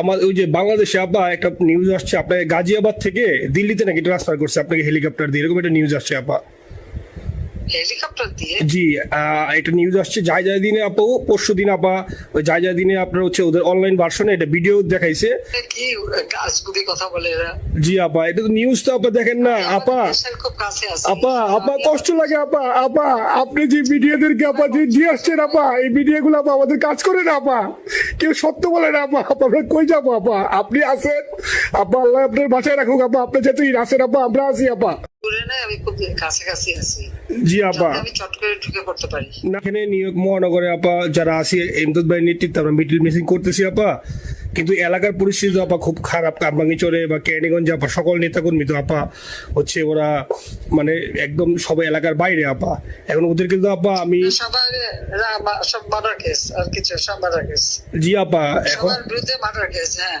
আমার ওই যে বাংলাদেশে আপা একটা নিউজ আসছে আপনাকে গাজিয়াবাদ থেকে দিল্লিতে নাকি ট্রান্সফার করছে আপনাকে হেলিকপ্টার দিয়ে এরকম একটা নিউজ আসছে আপা হেলিকপ্টার দিয়ে? জি একটা নিউজ আসছে যাই যাই দিনে আপা পরশু দিন আপা ওই যাই যাই দিনে আপনার হচ্ছে ওদের অনলাইন ভার্সনে এটা ভিডিও দেখাইছে। কি গাছগুলি কথা বলে এরা? জি আপা এটা তো নিউজ তো আপা দেখেন না আপা আপা আপা কষ্ট লাগে আপা আপা আপনি যে মিডিয়াদেরকে আপা যে দিয়ে আসছেন আপা এই মিডিয়া গুলো আপা আমাদের কাজ করে না আপা কেউ সত্য বলে না আপা আপনার আমরা কই যাব আপা আপনি আসেন আপা আল্লাহ আপনার বাসায় রাখুক আপা আপনি যেহেতু আসেন আপা আমরা আছি আপা জি আপা এখানে নিয়োগ মহানগরে আপা যারা আছি এমদাদ ভাই নেতৃত্বে আমরা মিডিল মিসিং করতেছি আপা কিন্তু এলাকার পরিস্থিতি তো আপা খুব খারাপ। কারবাঙ্গিচরে বা ক্যানিগঞ্জে আপা সকল নেতাকর্মী তো আপা হচ্ছে ওরা মানে একদম সবাই এলাকার বাইরে আপা। এখন ওদেরকে তো আপা আমি জি আপা এখন বিরুদ্ধে মার্ডার কেস হ্যাঁ।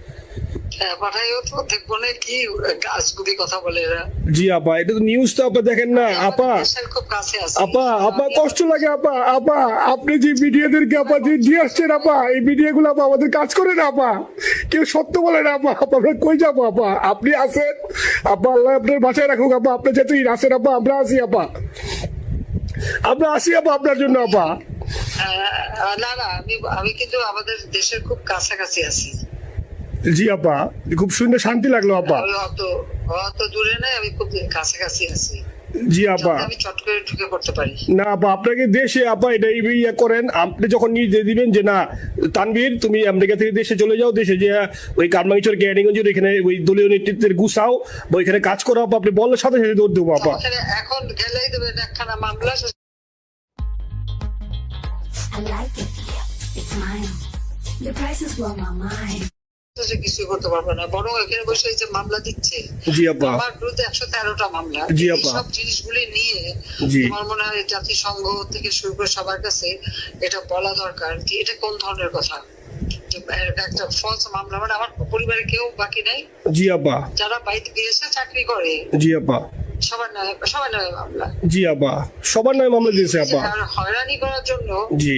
জি আপা এটা তো নিউজ তো আপা দেখেন না আপা। দেশের খুব কাছে আছে। আপা আপা কষ্ট লাগে আপা আপা আপনি যে মিডিয়াদেরকে আপা যে দিয়ে আসছেন আপা এই মিডিয়া আপা আমাদের কাজ করে না আপা। কেউ সত্য বলে না আপা আপা আমরা কই যাব আপা? আপনি আছেন? আপা আল্লাহ আপনার বাসায় রাখুক আপা আপনি যেহেতু আছেন আপা আমরা আছি আপা। আমরা আসি আপা আপনার জন্য আপা। না না আমি আমি কিন্তু আমাদের দেশের খুব কাছাকাছি আছি। জি আপা খুব শুনে শান্তি লাগল আপা অত অত দূরে নাই আমি খুব কাছাকাছি আছি জি আপা না আপা আপনাকে দেশে আপা এটা ইয়ে করেন আপনি যখন নিয়ে দিবেন যে না তানভীর তুমি আমেরিকা থেকে দেশে চলে যাও দেশে যে ওই কারমাঙ্গিচর ক্যারিগঞ্জের এখানে ওই দলীয় নেতৃত্বের গুছাও বা ওইখানে কাজ করো আপা আপনি বলার সাথে সাথে দৌড় দেবো আপা এখন গেলেই দেবেন একখানা মামলা I like it. It's mine. The prices blow my mind. যে কিছুই করতে পারবে না বরং এখানে বসে যে মামলা দিচ্ছে। জি আপা। আমার বিরুদ্ধে একশো তেরোটা মামলা। জি আপা। সব জিনিসগুলি নিয়ে আমার মনে হয় জাতিসংঘ থেকে শুরু করে সবার কাছে এটা বলা দরকার যে এটা কোন ধরনের কথা? একটা ফলস মামলা মানে আমার পরিবারে কেউ বাকি নাই? জি আপা। যারা বাইরে বিদেশে চাকরি করে। জি আপা। সবার নামে সবার নামে মামলা। জি আপা। সবার নয় মামলা দিয়েছে আপা। আর হয়রানি করার জন্য জি।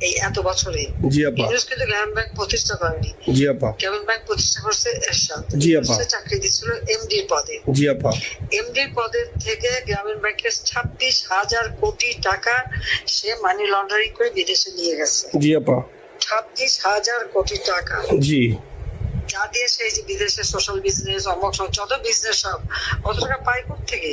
এই এত বছরে জি আপা। কিন্তু গ্রামীণ ব্যাংক প্রতিষ্ঠা করেনি। জি আপা। গ্রামীণ ব্যাংক প্রতিষ্ঠা করছে এরশাদ। জি আপা। চাকরি দিচ্ছিল পদে। জি আপা। পদের থেকে গ্রামীণ ব্যাংকের ছাব্বিশ হাজার কোটি টাকা সে মানি লন্ডারিং করে বিদেশে নিয়ে গেছে। জি আপা। ছাব্বিশ হাজার কোটি টাকা। জি। যা দিয়ে সেই যে বিদেশে সোশ্যাল বিজনেস অমক যত বিজনেস সব অত টাকা পায় থেকে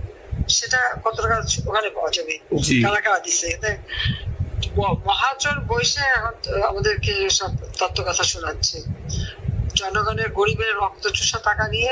সেটা কত টাকা ওখানে পাওয়া যাবে? কারা কারা দিছে মহাজন বসে এখন আমাদেরকে সব তত্ত্ব কথা শোনাচ্ছে। জনগণের গরিবের রক্ত চুষা টাকা নিয়ে